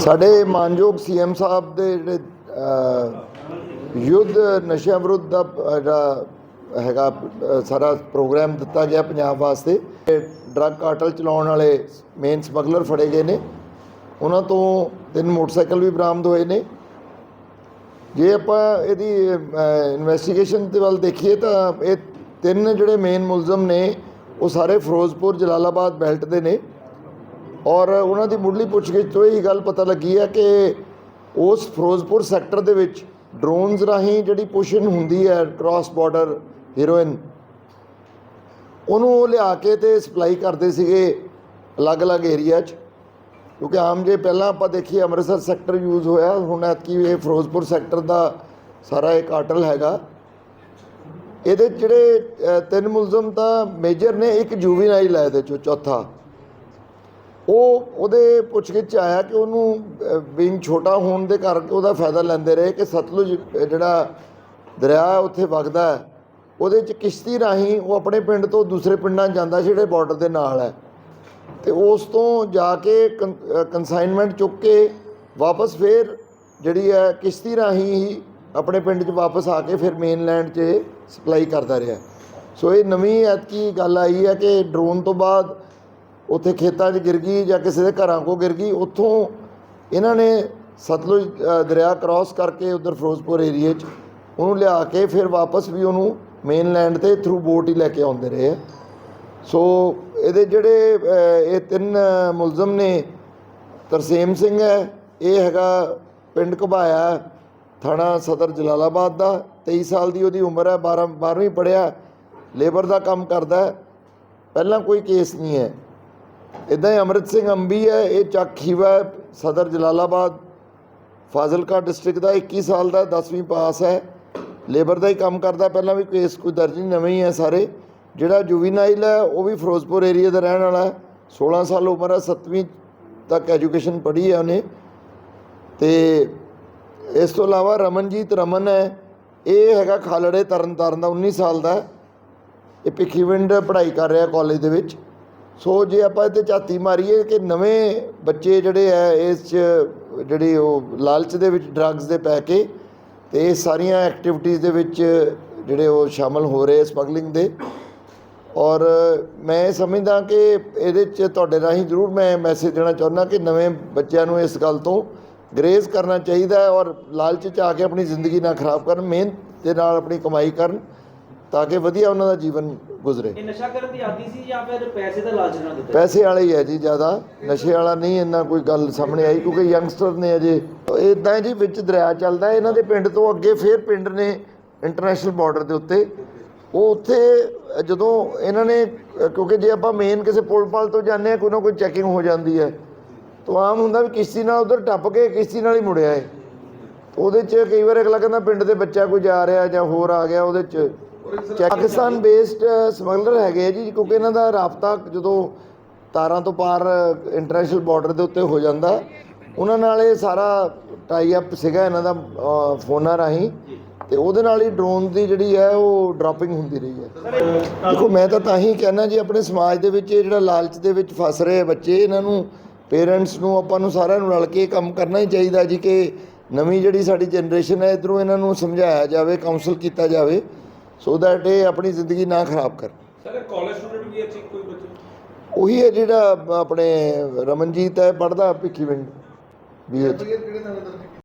ਸਾਡੇ ਮਾਨਯੋਗ ਸੀਐਮ ਸਾਹਿਬ ਦੇ ਜਿਹੜੇ ਯੁੱਧ ਨਸ਼ਿਆਂ ਵਿਰੁੱਧ ਦਾ ਜਿਹੜਾ ਹੈਗਾ ਸਾਰਾ ਪ੍ਰੋਗਰਾਮ ਦਿੱਤਾ ਗਿਆ ਪੰਜਾਬ ਵਾਸਤੇ ਡਰੱਗ ਕਾਰਟਲ ਚਲਾਉਣ ਵਾਲੇ ਮੇਨ ਸਮਗਲਰ ਫੜੇ ਗਏ ਨੇ। ਉਹਨਾਂ ਤੋਂ ਤਿੰਨ ਮੋਟਰਸਾਈਕਲ ਵੀ ਬਰਾਮਦ ਹੋਏ ਨੇ। ਜੇ ਆਪਾਂ ਇਹਦੀ ਇਨਵੈਸਟੀਗੇਸ਼ਨ ਦੇ ਵੱਲ ਦੇਖੀਏ ਤਾਂ ਇਹ ਤਿੰਨ ਜਿਹੜੇ ਮੇਨ ਮੁਲਜ਼ਮ ਨੇ, ਉਹ ਸਾਰੇ ਫਿਰੋਜ਼ਪੁਰ, ਜਲਾਲਾਬਾਦ ਬੈਲਟ ਦੇ ਨੇ। ਔਰ ਉਹਨਾਂ ਦੀ ਮੁੱਢਲੀ ਪੁੱਛਗਿੱਛ ਤੋਂ ਇਹ ਗੱਲ ਪਤਾ ਲੱਗੀ ਹੈ ਕਿ ਉਸ ਫਿਰੋਜ਼ਪੁਰ ਸੈਕਟਰ ਦੇ ਵਿੱਚ ਡਰੋਨਸ ਰਾਹੀਂ ਜਿਹੜੀ ਪੁਸ਼ਨ ਹੁੰਦੀ ਹੈ ਕ੍ਰਾਸ ਬਾਰਡਰ ਹੀਰੋਇਨ ਉਹਨੂੰ ਉਹ ਲਿਆ ਕੇ ਤੇ ਸਪਲਾਈ ਕਰਦੇ ਸੀਗੇ ਅਲੱਗ-ਅਲੱਗ ਏਰੀਆ 'ਚ। ਕਿਉਂਕਿ ਆਮ ਜੇ ਪਹਿਲਾਂ ਆਪਾਂ ਦੇਖੀਏ ਅੰਮ੍ਰਿਤਸਰ ਸੈਕਟਰ ਯੂਜ਼ ਹੋਇਆ, ਹੁਣ ਐਤਕੀ ਇਹ ਫਿਰੋਜ਼ਪੁਰ ਸੈਕਟਰ ਦਾ ਸਾਰਾ ਇੱਕ ਕਾਟਲ ਹੈਗਾ। ਇਹਦੇ ਜਿਹੜੇ ਤਿੰਨ ਮੁਲਜ਼ਮ ਤਾਂ ਮੇਜਰ ਨੇ, ਇੱਕ ਜੂਵੀਨਾਈਲ ਹੈ ਇਹਦੇ ਚੋਂ ਚੌਥਾ। ਉਹ ਉਹਦੇ ਪੁੱਛਗਿੱਛ 'ਚ ਆਇਆ ਕਿ ਉਹਨੂੰ ਬਿੰਗ ਛੋਟਾ ਹੋਣ ਦੇ ਕਰਕੇ ਉਹਦਾ ਫਾਇਦਾ ਲੈਂਦੇ ਰਹੇ ਕਿ ਸਤਲੁਜ ਜਿਹੜਾ ਦਰਿਆ ਉੱਥੇ ਵਗਦਾ ਉਹਦੇ 'ਚ ਕਿਸ਼ਤੀ ਰਾਹੀਂ ਉਹ ਆਪਣੇ ਪਿੰਡ ਤੋਂ ਦੂਸਰੇ ਪਿੰਡਾਂ ਜਾਂਦਾ ਜਿਹੜੇ ਬਾਰਡਰ ਦੇ ਨਾਲ ਹੈ। ਤੇ ਉਸ ਤੋਂ ਜਾ ਕੇ ਕੰਸਾਈਨਮੈਂਟ ਚੁੱਕ ਕੇ ਵਾਪਸ ਫੇਰ ਜਿਹੜੀ ਹੈ ਕਿਸ਼ਤੀ ਰਾਹੀਂ ਹੀ ਆਪਣੇ ਪਿੰਡ 'ਚ ਵਾਪਸ ਆ ਕੇ ਫਿਰ ਮੇਨਲੈਂਡ 'ਚ ਸਪਲਾਈ ਕਰਦਾ ਰਿਹਾ। ਸੋ ਇਹ ਨਵੀਂ ਐਤਕੀ ਗੱਲ ਆਈ ਹੈ ਕਿ ਡਰੋਨ ਤੋਂ ਬਾਅਦ ਉੱਥੇ ਖੇਤਾਂ 'ਚ ਗਿਰ ਗਈ ਜਾਂ ਕਿਸੇ ਦੇ ਘਰਾਂ ਕੋ ਗਿਰ ਗਈ, ਉੱਥੋਂ ਇਹਨਾਂ ਨੇ ਸਤਲੁਜ ਦਰਿਆ ਕ੍ਰਾਸ ਕਰਕੇ ਉਧਰ ਫਿਰੋਜ਼ਪੁਰ ਏਰੀਏ 'ਚ ਉਹਨੂੰ ਲਿਆ ਕੇ ਫਿਰ ਵਾਪਸ ਵੀ ਉਹਨੂੰ ਮੇਨਲੈਂਡ ਤੇ ਥਰੂ ਬੋਟ ਹੀ ਲੈ ਕੇ ਆਉਂਦੇ ਰਹੇ ਆ। ਸੋ ਇਹਦੇ ਜਿਹੜੇ ਇਹ ਤਿੰਨ ਮੁਲਜ਼ਮ ਨੇ, ਤਰਸੇਮ ਸਿੰਘ ਹੈ, ਇਹ ਹੈਗਾ ਪਿੰਡ ਘਬਾਇਆ, ਥਾਣਾ ਸਦਰ ਜਲਾਲਾਬਾਦ ਦਾ 23 ਸਾਲ ਦੀ ਉਹਦੀ ਉਮਰ ਹੈ 12 12ਵੀਂ ਪੜਿਆ ਲੇਬਰ ਦਾ ਕੰਮ ਕਰਦਾ ਪਹਿਲਾਂ ਕੋਈ ਕੇਸ ਨਹੀਂ ਹੈ। ਇਦਾਂ ਹੀ ਅੰਮ੍ਰਿਤ ਸਿੰਘ ਅੰਬੀ ਹੈ, ਇਹ ਚੱਕ ਖੀਵਾ ਸਦਰ ਜਲਾਲਾਬਾਦ, ਫਾਜ਼ਿਲਕਾ ਡਿਸਟ੍ਰਿਕਟ ਦਾ 21 ਸਾਲ ਦਾ 10ਵੀਂ ਪਾਸ ਹੈ। ਲੇਬਰ ਦਾ ਹੀ ਕੰਮ ਕਰਦਾ, ਪਹਿਲਾਂ ਵੀ ਕੇਸ ਕੋਈ ਦਰਜ ਨਹੀਂ, ਨਵੇਂ ਹੀ ਹੈ ਸਾਰੇ। ਜਿਹੜਾ ਜੁਵੀਨਾਈਲ ਹੈ, ਉਹ ਵੀ ਫਿਰੋਜ਼ਪੁਰ ਏਰੀਆ ਦਾ ਰਹਿਣ ਵਾਲਾ ਹੈ। 16 ਸਾਲ ਉਮਰ ਹੈ 7ਵੀਂ ਤੱਕ ਐਜੂਕੇਸ਼ਨ ਪੜ੍ਹੀ ਹੈ ਉਹਨੇ। ਤੇ ਇਸ ਤੋਂ ਇਲਾਵਾ ਰਮਨਜੀਤ ਰਮਨ ਹੈ, ਇਹ ਹੈਗਾ ਖਾਲੜੇ ਤਰਨਤਾਰਨ ਦਾ 19 ਸਾਲ ਦਾ ਹੈ। ਇਹ ਭਿੱਖੀਵਿੰਡ ਪੜ੍ਹਾਈ ਕਰ ਰਿਹਾ ਕਾਲਜ ਦੇ ਵਿੱਚ। ਸੋ ਜੇ ਆਪਾਂ ਇਹਤੇ ਝਾਤੀ ਮਾਰੀਏ ਕਿ ਨਵੇਂ ਬੱਚੇ ਜਿਹੜੇ ਆ, ਇਸ 'ਚ ਜਿਹੜੀ ਉਹ ਲਾਲਚ ਦੇ ਵਿੱਚ ਡਰੱਗਸ ਦੇ ਪੈ ਕੇ ਤੇ ਇਹ ਸਾਰੀਆਂ ਐਕਟੀਵਿਟੀਜ਼ ਦੇ ਵਿੱਚ ਜਿਹੜੇ ਉਹ ਸ਼ਾਮਲ ਹੋ ਰਹੇ ਸਮਗਲਿੰਗ ਦੇ। ਔਰ ਮੈਂ ਇਹ ਸਮਝਦਾ ਕਿ ਇਹਦੇ 'ਚ ਤੁਹਾਡੇ ਰਾਹੀਂ ਜ਼ਰੂਰ ਮੈਂ ਮੈਸੇਜ ਦੇਣਾ ਚਾਹੁੰਦਾ ਕਿ ਨਵੇਂ ਬੱਚਿਆਂ ਨੂੰ ਇਸ ਗੱਲ ਤੋਂ ਗਰੇਜ਼ ਕਰਨਾ ਚਾਹੀਦਾ ਔਰ ਲਾਲਚ 'ਚ ਆ ਕੇ ਆਪਣੀ ਜ਼ਿੰਦਗੀ ਨਾ ਖਰਾਬ ਕਰਨ, ਮਿਹਨਤ ਦੇ ਨਾਲ ਆਪਣੀ ਕਮਾਈ ਕਰਨ। ਤਾਂ ਕਿ ਵਧੀਆ ਉਹਨਾਂ ਦਾ ਜੀਵਨ ਗੁਜ਼ਰੇ। ਇਹ ਨਸ਼ਾ ਕਰਨ ਦੀ ਆਦੀ ਸੀ ਜਾਂ ਫਿਰ ਪੈਸੇ ਦਾ ਲਾਲਚ ਨਾਲ ਦਿੱਤਾ? ਪੈਸੇ ਵਾਲਾ ਹੀ ਹੈ ਜੀ ਜ਼ਿਆਦਾ। ਨਸ਼ੇ ਵਾਲਾ ਨਹੀਂ ਇੰਨਾ ਕੋਈ ਗੱਲ ਸਾਹਮਣੇ ਆਈ ਕਿਉਂਕਿ ਯੰਗਸਟਰ ਨੇ ਅਜੇ। ਇਦਾਂ ਜੀ ਵਿੱਚ ਦਰਿਆ ਚੱਲਦਾ ਇਹਨਾਂ ਦੇ ਪਿੰਡ ਤੋਂ ਅੱਗੇ ਫੇਰ ਪਿੰਡ ਨੇ ਇੰਟਰਨੈਸ਼ਨਲ ਬਾਰਡਰ ਦੇ ਉੱਤੇ। ਉਹ ਉੱਥੇ ਜਦੋਂ ਇਹਨਾਂ ਨੇ ਕਿਉਂਕਿ ਜੇ ਆਪਾਂ ਮੇਨ ਕਿਸੇ ਪੁਲ ਪਾਲ ਤੋਂ ਜਾਂਦੇ ਆ ਕੋਈ ਨਾ ਕੋਈ ਚੈਕਿੰਗ ਹੋ ਜਾਂਦੀ ਹੈ। ਤਾਂ ਆਮ ਹੁੰਦਾ ਵੀ ਕਿਸ਼ਤੀ ਨਾਲ ਉਧਰ ਟੱਪ ਕੇ ਕਿਸ਼ਤੀ ਨਾਲ ਹੀ ਮੁੜਿਆ ਏ ਉਹਦੇ 'ਚ ਕਈ ਵਾਰ ਅਗਲਾ ਕਹਿੰਦਾ ਪਿੰਡ ਦੇ ਬੱਚਾ ਕੋਈ ਜਾ ਰਿਹਾ ਜਾਂ ਹੋਰ ਆ ਗਿਆ ਉਹਦੇ 'ਚ। ਪਾਕਿਸਤਾਨ ਬੇਸਡ ਸਮਗਲਰ ਹੈਗੇ ਆ ਜੀ, ਕਿਉਂਕਿ ਇਹਨਾਂ ਦਾ ਰਾਬਤਾ ਜਦੋਂ ਤਾਰਾਂ ਤੋਂ ਪਾਰ ਇੰਟਰਨੈਸ਼ਨਲ ਬਾਰਡਰ ਦੇ ਉੱਤੇ ਹੋ ਜਾਂਦਾ, ਉਹਨਾਂ ਨਾਲ ਇਹ ਸਾਰਾ ਟਾਈ ਅਪ ਸੀਗਾ ਇਹਨਾਂ ਦਾ ਫੋਨਾਂ ਰਾਹੀਂ, ਤੇ ਉਹਦੇ ਨਾਲ ਹੀ ਡਰੋਨ ਦੀ ਜਿਹੜੀ ਹੈ ਉਹ ਡ੍ਰੌਪਿੰਗ ਹੁੰਦੀ ਰਹੀ ਹੈ। ਦੇਖੋ, ਮੈਂ ਤਾਂ ਤਾਂ ਹੀ ਕਹਿਣਾ ਜੀ, ਆਪਣੇ ਸਮਾਜ ਦੇ ਵਿੱਚ ਇਹ ਜਿਹੜਾ ਲਾਲਚ ਦੇ ਵਿੱਚ ਫਸ ਰਹੇ ਬੱਚੇ, ਇਹਨਾਂ ਨੂੰ ਪੇਰੈਂਟਸ ਨੂੰ, ਆਪਾਂ ਨੂੰ ਸਾਰਿਆਂ ਨੂੰ ਰਲ ਕੇ ਇਹ ਕੰਮ ਕਰਨਾ ਹੀ ਚਾਹੀਦਾ ਜੀ ਕਿ ਨਵੀਂ ਜਿਹੜੀ ਸਾਡੀ ਜਨਰੇਸ਼ਨ ਹੈ, ਇਧਰੋਂ ਇਹਨਾਂ ਨੂੰ ਸਮਝਾਇਆ ਜਾਵੇ ਕਾਉਂਸਲ ਕੀਤਾ ਜਾਵੇ। ਸੋ ਦੈਟ ਇਹ ਆਪਣੀ ਜ਼ਿੰਦਗੀ ਨਾ ਖਰਾਬ ਕਰਨ ਸਰ ਕਾਲਜ ਸਟੂਡੈਂਟ ਵੀ ਅੱਛੀ ਕੋਈ ਬੱਚੇ? ਉਹੀ ਹੈ ਜਿਹੜਾ ਆਪਣੇ ਰਮਨਜੀਤ ਹੈ ਪੜਦਾ ਭਿੱਖੀਵਿੰਡ। ਵੀ ਕਿਹੜੇ